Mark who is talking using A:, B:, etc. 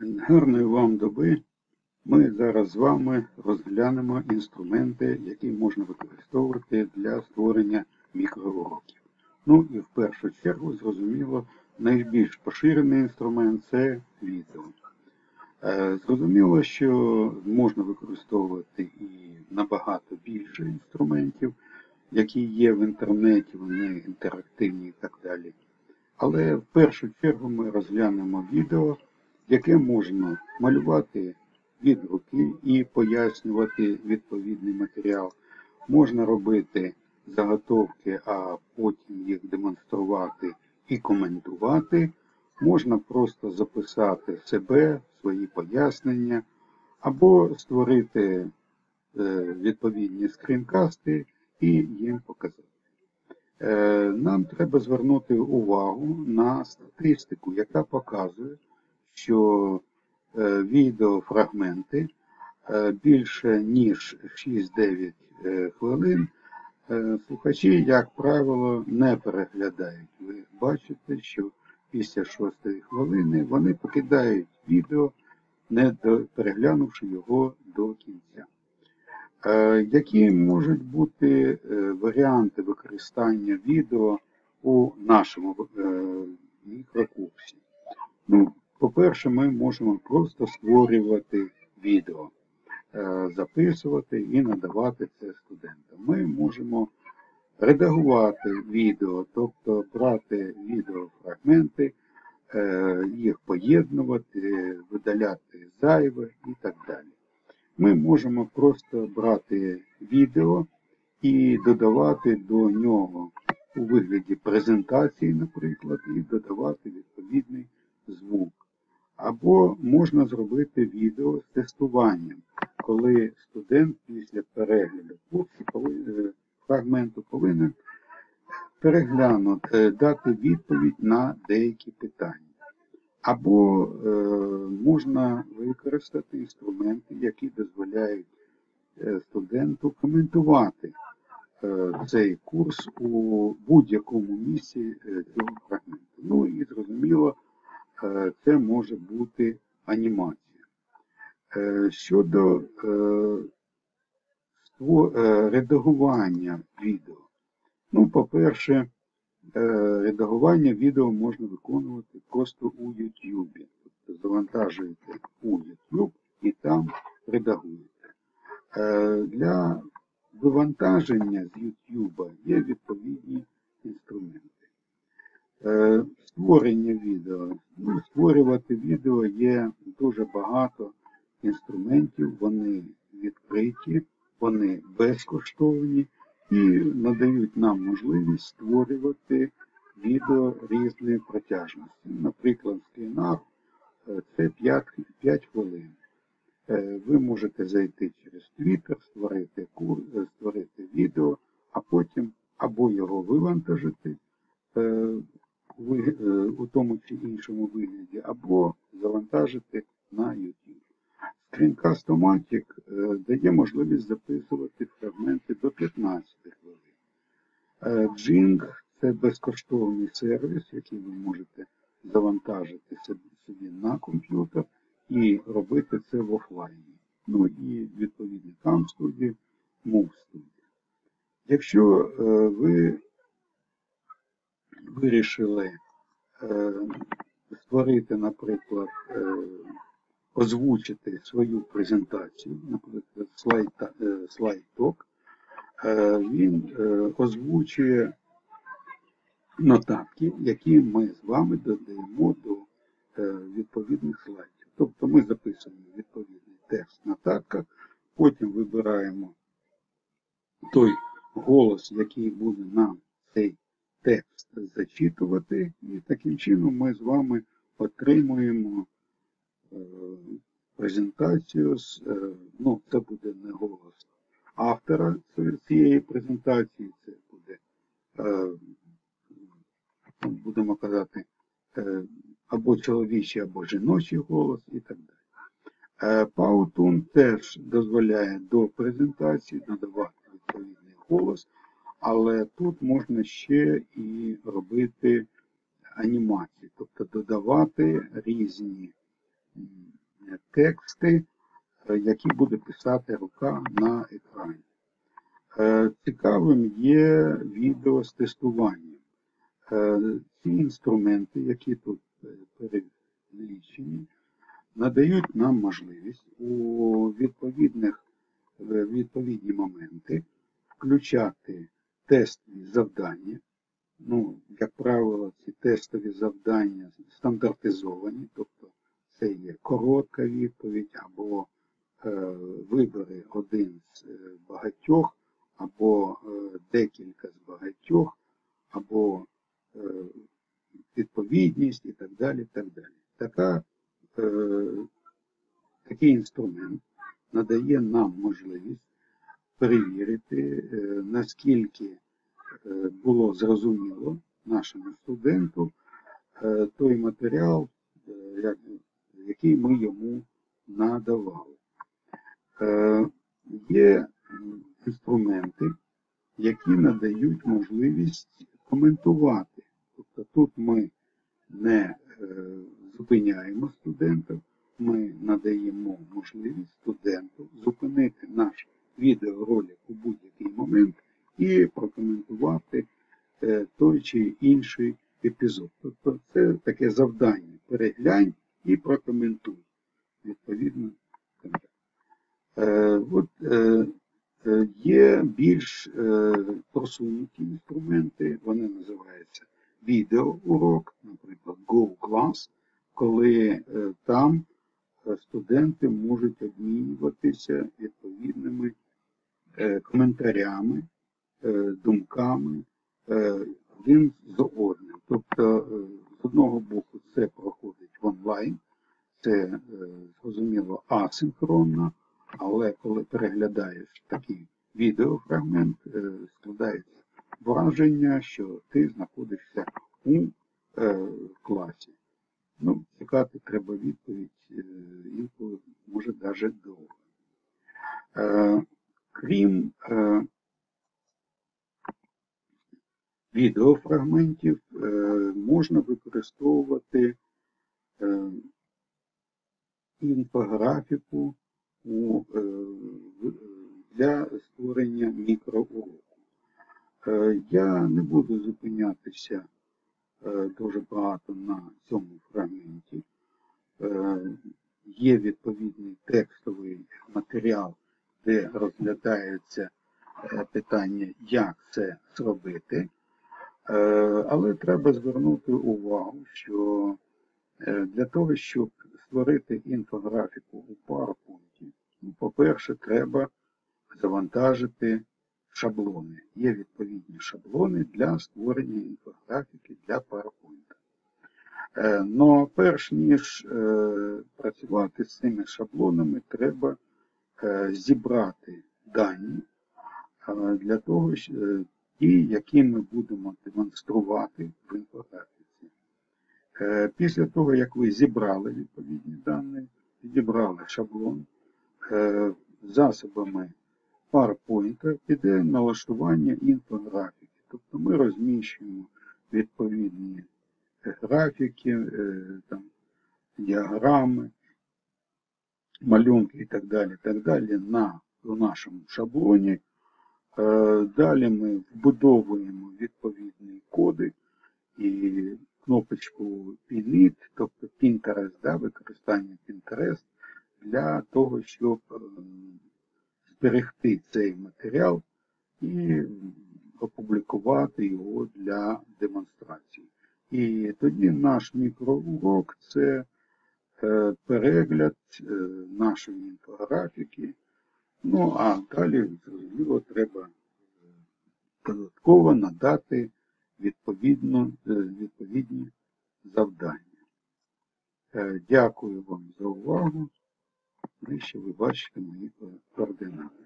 A: Гарної вам доби. Ми зараз з вами розглянемо інструменти, які можна використовувати для створення мікроуроків. Ну і в першу чергу, зрозуміло, найбільш поширений інструмент це відео. Е, Зрозуміло, що можна використовувати і набагато більше інструментів, які є в інтернеті, вони інтерактивні і так далі. Але в першу чергу ми розглянемо відео, яке можна малювати від руки і пояснювати відповідний матеріал. Можна робити заготовки, а потім їх демонструвати і коментувати. Можна просто записати себе, свої пояснення, або створити е, відповідні скрінкасти і їм показати. Е, Нам треба звернути увагу на статистику, яка показує, що е, відеофрагменти е, більше ніж 6-9 е, хвилин слухачі, як правило, не переглядають. Ви бачите, що після 6 хвилини вони покидають відео, не переглянувши його до кінця. Які можуть бути варіанти використання відео у нашому мікрокурсі? Ну, по-перше, ми можемо просто створювати відео, е, записувати і надавати це студентам. Ми можемо редагувати відео, тобто брати відеофрагменти, е, їх поєднувати, видаляти зайве і так далі. Ми можемо просто брати відео і додавати до нього у вигляді презентації, наприклад, і додавати відповідний звук. Або можна зробити відео з тестуванням, коли студент після перегляду курсу е, фрагменту повинен переглянути, дати відповідь на деякі питання. Або е, можна використати інструменти, які дозволяють е, студенту коментувати е, цей курс у будь-якому місці е, цього фрагменту. Ну і зрозуміло, це може бути анімація. Е, Щодо е, е, редагування відео. Ну, по-перше, е, редагування відео можна виконувати просто у YouTube. Тобто завантажуєте у YouTube і там редагуєте. Е, Для вивантаження з YouTube є відповідні інструменти. Е, Створення відео. Створювати відео є дуже багато інструментів, вони відкриті, вони безкоштовні і надають нам можливість створювати відео різної протяжності. Наприклад, скрінар е, це 5, 5 хвилин. Е, Ви можете зайти через Twitter, створити, кур, е, створити відео, а потім або його вивантажити ви- у тому чи іншому вигляді, або завантажити на YouTube. Screencast-O-Matic е, дає можливість записувати фрагменти до 15 хвилин. Е, Jing – це безкоштовний сервіс, який ви можете завантажити собі на комп'ютер і робити це в офлайні. Ну і відповідно там студії, Move студії. Якщо е, ви вирішили е, створити, наприклад, е, озвучити свою презентацію, наприклад, слайд, е, слайд-ток, він озвучує нотатки, які ми з вами додаємо до відповідних слайдів. Тобто ми записуємо відповідний текст в нотатках, потім вибираємо той голос, який буде нам цей текст зачитувати, і таким чином ми з вами отримуємо е, презентацію з, е, ну, це буде не голос автора цієї презентації, це буде, е, ну, будемо казати, або чоловічий, або жіночий голос і так далі. Powtoon теж дозволяє до презентації надавати відповідний голос, але тут можна ще і робити анімації, тобто додавати різні тексти, е, які буде писати рука на екрані. Е, Цікавим є відео з тестуванням. Е, Ці інструменти, які тут перелічені, надають нам можливість у відповідних, відповідні моменти включати тестові завдання. Ну, як правило, ці тестові завдання стандартизовані, тобто це є коротка відповідь або е, вибери один з е, багатьох, або е, декілька з багатьох, або е, відповідність і так далі. так далі. Така, е, такий інструмент надає нам можливість перевірити, е, наскільки е, було зрозуміло нашому студенту е, той матеріал, який ми йому надавали. Є інструменти, які надають можливість коментувати. Тобто тут ми не зупиняємо студента, ми надаємо можливість студенту зупинити наш відеоролик у будь-який момент і прокоментувати е, той чи інший епізод. Тобто це таке завдання. Переглянь і прокоментуй. Відповідно. Е, от, е, е, є більш е, просунуті інструменти, вони називаються відеоурок, наприклад, GoClass, коли е, там е, студенти можуть обмінюватися відповідними е, коментарями, е, думками е, один з одним. Тобто, е, з одного боку, це проходить в онлайн, це е, зрозуміло асинхронно, але коли переглядаєш такий відеофрагмент, е, складається враження, що ти знаходишся у е, класі. Ну, чекати треба відповідь, е, інколи може навіть довго. Е, крім е, відеофрагментів, е, можна використовувати е, інфографіку у, е, в- для створення мікроуроку. Е, Я не буду зупинятися е, дуже багато на цьому фрагменті. Е, Є відповідний текстовий матеріал, де розглядаються е, питання, як це зробити. Е, Але треба звернути увагу, що е, для того, щоб створити інфографіку у PowerPoint, ну, по-перше, треба завантажити шаблони. Є відповідні шаблони для створення інфографіки для PowerPoint. Е, Но перш ніж е, працювати з цими шаблонами, треба е, зібрати дані для того, ті, які ми будемо демонструвати в інфографіці. Е, Після того, як ви зібрали відповідні дані, зібрали шаблон, е, засобами PowerPoint піде налаштування інфографіки. Тобто ми розміщуємо відповідні е, графіки, там, діаграми, малюнки і так далі, так далі на нашому шаблоні. Далі ми вбудовуємо відповідні коди і кнопочку Pinit, тобто Pinterest, да, використання Pinterest для того, щоб е, зберегти цей матеріал і опублікувати його для демонстрації. І тоді наш мікроурок це е, перегляд е, нашої інфографіки. Ну, а далі, зрозуміло, треба додатково надати відповідно, е, відповідні завдання. Е, Дякую вам за увагу. Нижче ви бачите мої координати.